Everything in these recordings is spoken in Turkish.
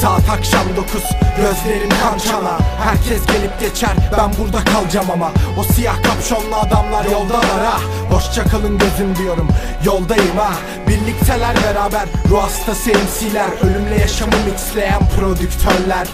Saat akşam dokuz Gözlerim kan çana. Herkes gelip geçer Ben burada kalacağım ama. O siyah kapşonlu adamlar yoldalar ha. Hoşça kalın gözüm diyorum Yoldayım ha. Birlikteler beraber Ruh hastası MC'ler Ölümle yaşamı mixleyen prodüktörler.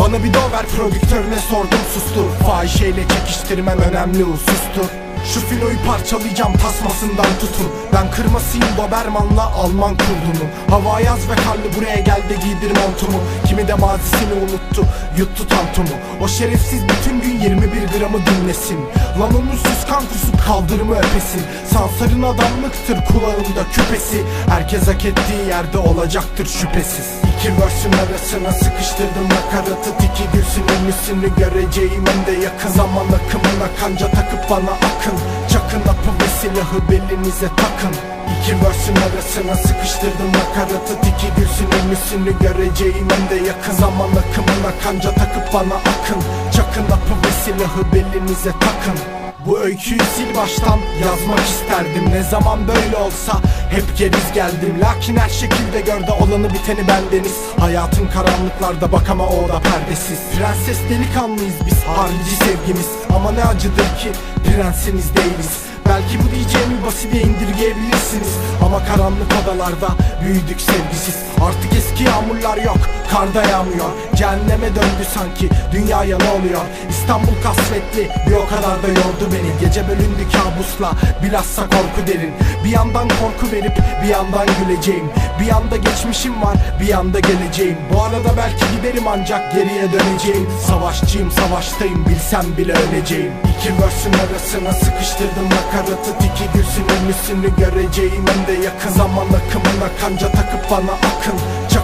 Bana bir dover prodüktörüne sordum sustur. Fahişeyle çekiştirmem önemli husustur Şu filoyu parçalayacağım tasmasından tutun. Ben kırmasıyım Doberman'la Alman kurdunu. Hava yaz ve karlı buraya gel de giydir montumu. Kimi de mazisini unuttu yuttu tantumu. O şerefsiz bütün gün 21 gramı dinlesin. Lan onun süskan kusup kaldırımı öpesin. Sansarın adamlıktır kulağında küpesi. Herkes hak ettiği yerde olacaktır şüphesiz İki versin arasına sıkıştırdım nakaratı. Tiki gülsün ünlüsünü göreceğim hem de yakın. Zaman akımına kanca takıp bana akın. Çakın apı ve silahı belinize takın. İki versin arasına sıkıştırdım nakaratı. Tiki gülsün ünlüsünü göreceğim hem de yakın. Zaman akımına kanca takıp bana akın. Çakın apı ve silahı belinize takın bu öyküyü sil baştan yazmak isterdim. Ne zaman böyle olsa hep geriz geldim. Lakin her şekilde gördü olanı biteni bendeniz. Hayatın karanlıklarda bak ama o da perdesiz. Prenses delikanlıyız biz harici sevgimiz. Ama ne acıdır ki prensiniz değiliz. Belki bu diyeceğimi basite indirgeyebilirsiniz. Ama karanlık odalarda büyüdük sevgisiz. Artık eski yağmurlar yok karda yağmıyor Cehenneme döndü sanki dünyaya ne oluyor? İstanbul kasvetli bir o kadar da yordu beni. Gece bölündü kabusla bilhassa korku derin. Bir yandan korku verip bir yandan güleceğim. Bir yanda geçmişim var bir yanda geleceğim. Bu arada belki giderim ancak geriye döneceğim. Savaşçıyım savaştayım bilsem bile öleceğim. İki versin arasına sıkıştırdım nakaratı. Tiki gülsün ünlüsünü göreceğim. Hem de yakın Zaman akımına kanca takıp bana akın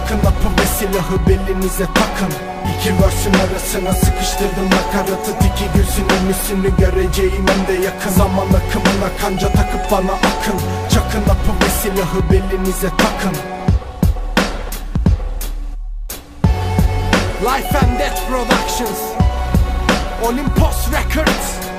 Çakın apı ve silahı belinize takın. İki versin arasına sıkıştırdım nakaratı. Tiki gülsün ünlüsünü göreceğim hem de yakın. Zaman akımına kanca takıp bana akın. Çakın apı ve silahı belinize takın. Life and Death Productions. Olympus Records